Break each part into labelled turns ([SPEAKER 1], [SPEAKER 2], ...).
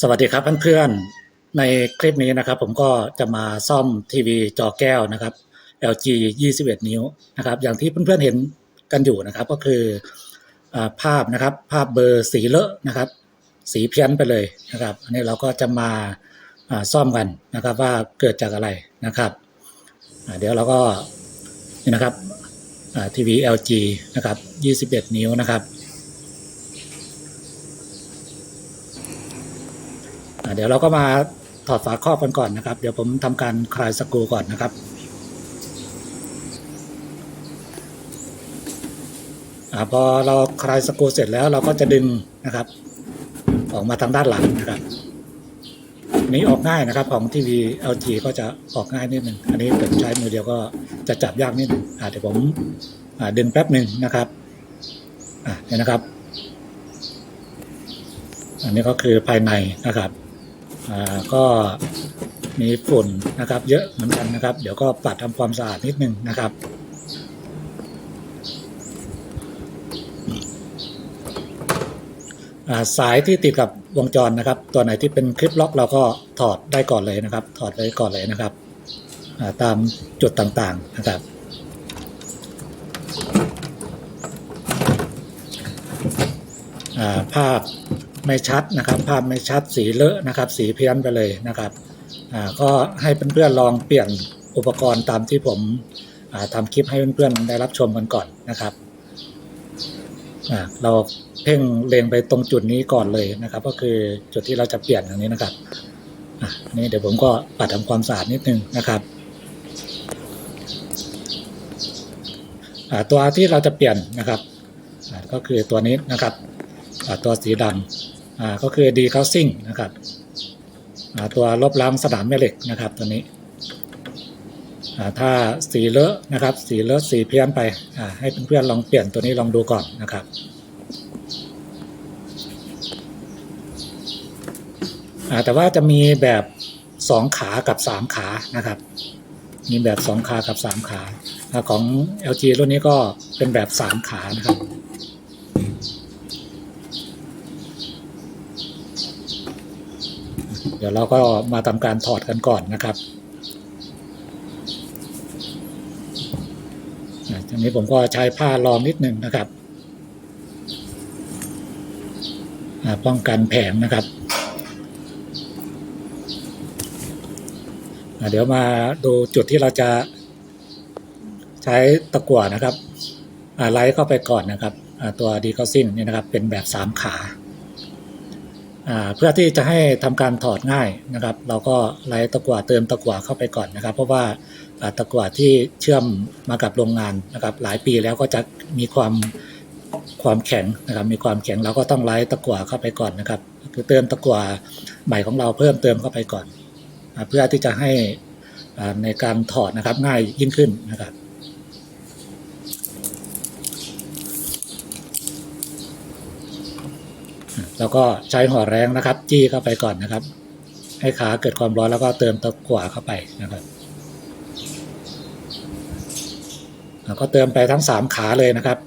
[SPEAKER 1] สวัสดีครับเพื่อนๆ ในคลิปนี้นะครับ ผมก็จะมาซ่อมทีวีจอแก้วนะครับ LG 21 นิ้วนะครับ อย่างที่เพื่อนๆเห็นกันอยู่นะครับ ก็คืออภาพนะครับ ภาพเบอร์สีเลอะนะครับ สีเพี้ยนไปเลยนะครับ อันนี้เราก็จะมาซ่อมกันนะครับว่าเกิดจากอะไรนะครับ เดี๋ยวเราก็นี่นะครับทีวี LG นะครับ 21 นิ้วนะครับ อ่า เดี๋ยวเราก็มาถอดฝาครอบกันก่อนนะครับ เดี๋ยวผมทำการคลายสกรูก่อนนะครับอพอเราคลายสกรูเสร็จแล้วเราก็จะดึงนะครับ ออกมาทางด้านหลังนะครับนี้ออกง่ายนะครับของทีวี LG ก็จะออกง่ายนิดหนึ่งอันนี้ผมใช้มือเดียวก็จะจับยากนิดหนึ่งเดี๋ยวผมดึงแป๊บหนึ่งนะครับเนี่ยนะครับ อันนี้ก็คือภายในนะครับ ก็มีฝุ่นนะครับ เยอะเหมือนกันนะครับ เดี๋ยวก็ปัดทำความสะอาดนิดนึงนะครับสายที่ติดกับวงจรนะครับ ตัวไหนที่เป็นคลิปล็อกเราก็ถอดได้ก่อนเลยนะครับ ถอดไว้ก่อนเลยนะครับาตามจุดต่างๆนะครับภาพ ไม่ชัดนะครับ ภาพไม่ชัดสีเลอะนะครับ สีเพี้ยนไปเลยนะครับก็ให้เพื่อนๆลองเปลี่ยนอุปกรณ์ตามที่ผมทำคลิปให้เพื่อนๆได้รับชมกันก่อนนะครับเราเพ่งเลงไปตรงจุดนี้ก่อนเลยนะครับ ก็คือจุดที่เราจะเปลี่ยนตรงนี้นะครับอันนี้เดี๋ยวผมก็ปัดทำความสะอาดนิดนึงนะครับตัวที่เราจะเปลี่ยนนะครับก็คือตัวนี้นะครับตัวสีดำ ก็คือดีเคาซิ่งนะครับตัวลบล้างสนามแม่เหล็กนะครับตัวนี้ ถ้าสีเลอะนะครับสีเลอะสีเพี้ยนไปให้เพื่อนๆลองเปลี่ยนตัวนี้ลองดูก่อนนะครับแต่ว่าจะมีแบบสองขากับสามขานะครับ มีแบบสองขากับสามขาอ่าของ LG รุ่นนี้ก็เป็นแบบสามขานะครับ ดี๋ยวเราก็มาทำการถอดกันก่อนนะครับทีนี้ผมก็ใช้ผ้ารองนิดหนึ่งนะครับป้องกันแผงนะครับเดี๋ยวมาดูจุดที่เราจะใช้ตะกั่วนะครับไล่เข้าไปก่อนนะครับตัวดีคอซิ่งนี่นะครับเป็นแบบสามขา เพื่อที่จะให้ทำการถอดง่ายนะครับ เราก็ไล่ตะกั่วเติมตะกั่วเข้าไปก่อนนะครับ เพราะว่าตะกั่วที่เชื่อมมากับโรงงานนะครับ หลายปีแล้วก็จะมีความความแข็งนะครับ มีความแข็งเราก็ต้องไล่ตะกั่วเข้าไปก่อนนะครับ คือเติมตะกั่วใหม่ของเราเพิ่มเติมเข้าไปก่อน เพื่อที่จะให้ในการถอดนะครับง่ายยิ่งขึ้นนะครับ แล้วก็ใช้ห่อแรงนะครับ จี้เข้าไปก่อนนะครับ ให้ขาเกิดความร้อนแล้วก็เติมตะกั่วเข้าไปนะครับแล้วก็เติมไปทั้งสามขาเลยนะครับ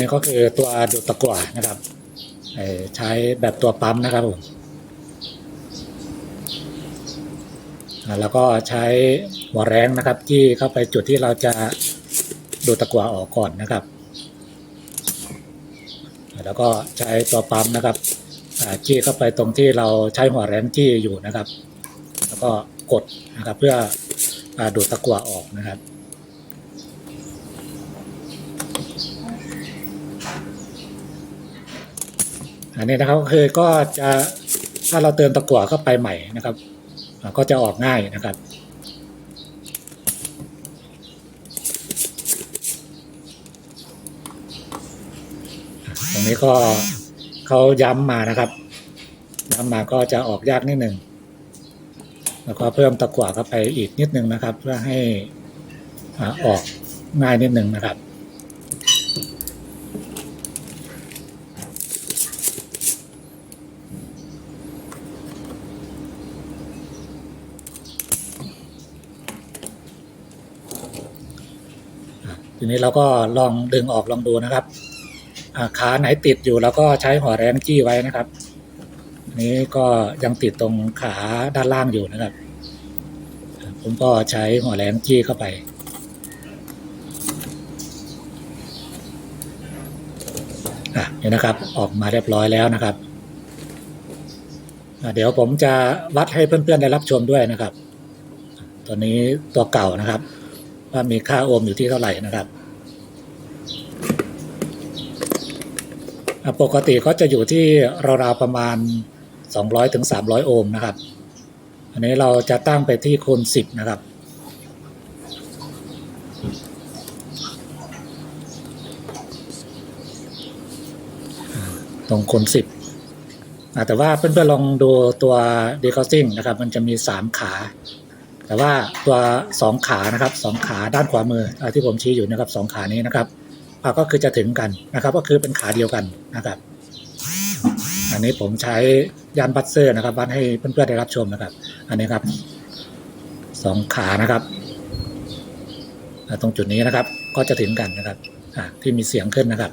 [SPEAKER 1] นี่ก็คือตัวดูดตะกั่วนะครับใช้แบบตัวปั๊มนะครับผมแล้วก็ใช้หัวแรงนะครับ ที่เข้าไปจุดที่เราจะดูดตะกั่วออกก่อนนะครับ แล้วก็ใช้ตัวปั๊มนะครับจี้เข้าไปตรงที่เราใช้หัวแรงจี้อยู่นะครับ แล้วก็กดนะครับเพื่ออดูดตะกั่วออกนะครับ อันนี้นะครับก็คือก็จะถ้าเราเติมตะกั่วเข้าไปใหม่นะครับ ก็จะออกง่ายนะครับตรงนี้ก็เขาย้ำมานะครับย้ำมาก็จะออกยากนิดหนึ่งแล้วก็เพิ่มตะกั่วเข้าไปอีกนิดนึงนะครับ เพื่อให้อออกง่ายนิดหนึ่งนะครับ ทีนี้เราก็ลองดึงออกลองดูนะครับขาไหนติดอยู่เราก็ใช้หัวแรงจี้ไว้นะครับนี้ก็ยังติดตรงขาด้านล่างอยู่นะครับ ผมก็ใช้หัวแรงจี้เข้าไป อะนี่นะครับออกมาเรียบร้อยแล้วนะครับ เดี๋ยวผมจะวัดให้เพื่อนๆได้รับชมด้วยนะครับ ตัวนี้ตัวเก่านะครับ ว่ามีค่าโอห์มอยู่ที่เท่าไหร่นะครับ ปกติก็จะอยู่ที่ราวๆประมาณ 200ถึง300 โอห์มนะครับ อันนี้เราจะตั้งไปที่คูณ 10 นะครับตรงคูณ10แต่ว่าเพื่อนๆลองดูตัว d e c o u s i n g นะครับ มันจะมี 3 ขา แต่ว่าตัวสองขานะครับสองขาด้านขวามือที่ผมชี้อยู่นะครับสองขานี้นะครับก็คือจะถึงกันนะครับ ก็คือเป็นขาเดียวกันนะครับ อันนี้ผมใช้ยานบัตเซอร์นะครับวัดให้เพื่อนๆได้รับชมนะครับ อันนี้ครับสองขานะครับตรงจุดนี้นะครับ ก็จะถึงกันนะครับที่มีเสียงขึ้นนะครับ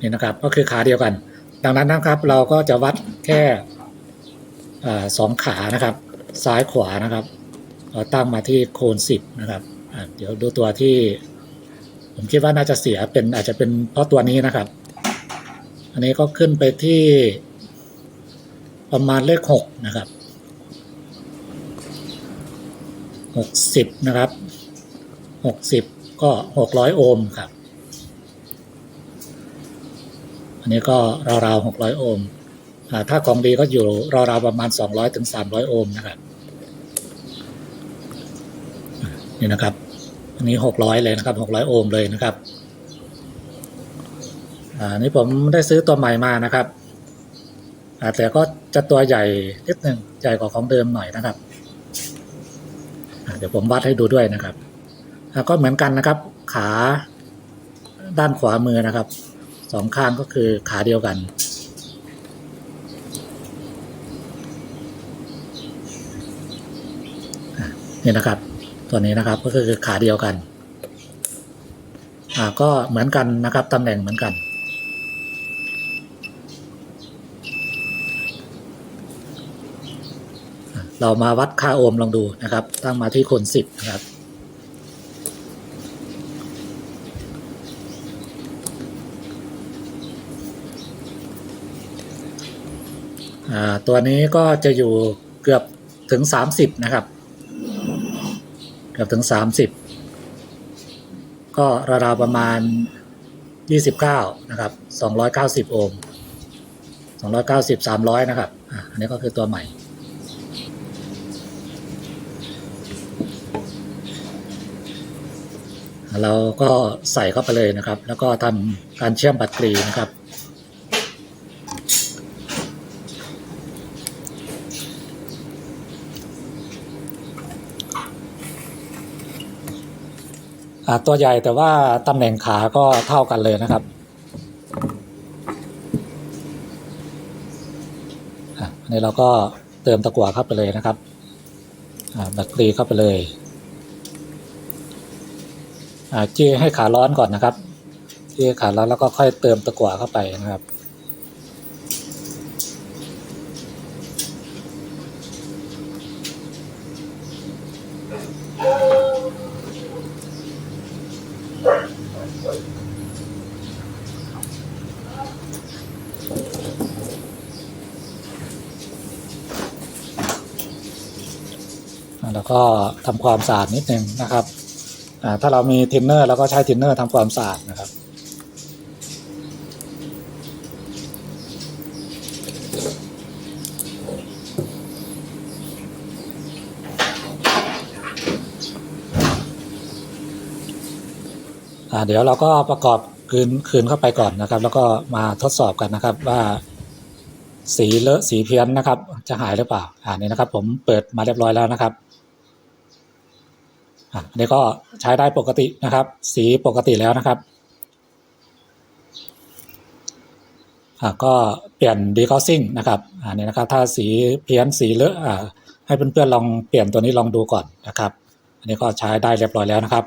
[SPEAKER 1] นี่นะครับก็คือขาเดียวกัน ดังนั้นนะครับเราก็จะวัดแค่อสองขานะครับ ซ้ายขวานะครับเราตั้งมาที่โคนสิบนะครับเดี๋ยวดูตัวที่ ผมคิดว่าน่าจะเสียเป็นอาจจะเป็นเพราะตัวนี้นะครับ อันนี้ก็ขึ้นไปที่ประมาณเลขหกนะครับหกสิบนะครับหกสิบก็หกร้อยโอห์มครับ อันนี้ก็ราวๆหกร้อยโอห์มถ้าของดีก็อยู่ราวๆประมาณสองร้อยถึงสามร้อยโอห์มนะครับนี่นะครับ อันนี้หกร้อยเลยนะครับหกร้อยโอห์มเลยนะครับอ่านี่ผมได้ซื้อตัวใหม่มานะครับแต่ก็จะตัวใหญ่นิดหนึ่งใหญ่กว่าของเดิมหน่อยนะครับเดี๋ยวผมวัดให้ดูด้วยนะครับก็เหมือนกันนะครับ ขาด้านขวามือนะครับ สองข้างก็คือขาเดียวกัน นี่นะครับ ตัวนี้นะครับก็คือขาเดียวกัน อ่าก็เหมือนกันนะครับตำแหน่งเหมือนกัน เรามาวัดค่าโอห์มลองดูนะครับ ตั้งมาที่คูณสิบนะครับ ตัวนี้ก็จะอยู่เกือบถึงสามสิบนะครับ เกือบถึงสามสิบก็ราวๆประมาณยี่สิบเก้านะครับสองร้อยเก้าสิบโอห์มสองร้อยเก้าสิบสามร้อยนะครับ อันนี้ก็คือตัวใหม่ เราก็ใส่เข้าไปเลยนะครับ แล้วก็ทำการเชื่อมบัตรกรีนะครับ ตัวใหญ่แต่ว่าตำแหน่งขาก็เท่ากันเลยนะครับอันนี้เราก็เติมตะกั่วเข้าไปเลยนะครับแบตเตอรี่เข้าไปเลยอ่าจี้ให้ขาร้อนก่อนนะครับจี้ขาร้อนแล้วก็ค่อยเติมตะกั่วเข้าไปนะครับ แล้วก็ทำความสะอาดนิดนึงนะครับถ้าเรามีทินเนอร์เราก็ใช้ทินเนอร์ทำความสะอาดนะครับเดี๋ยวเราก็ประกอบคืนคืนเข้าไปก่อนนะครับ แล้วก็มาทดสอบกันนะครับว่าสีเลอะสีเพี้ยนนะครับ จะหายหรือเปล่าอ่านี่นะครับ ผมเปิดมาเรียบร้อยแล้วนะครับ อันนี้ก็ใช้ได้ปกตินะครับ สีปกติแล้วนะครับอ่าก็เปลี่ยนดีคอซิ่งนะครับอ่านี่นะครับถ้าสีเพี้ยนสีเลอะอ่าให้เพื่อนๆลองเปลี่ยนตัวนี้ลองดูก่อนนะครับ อันนี้ก็ใช้ได้เรียบร้อยแล้วนะครับ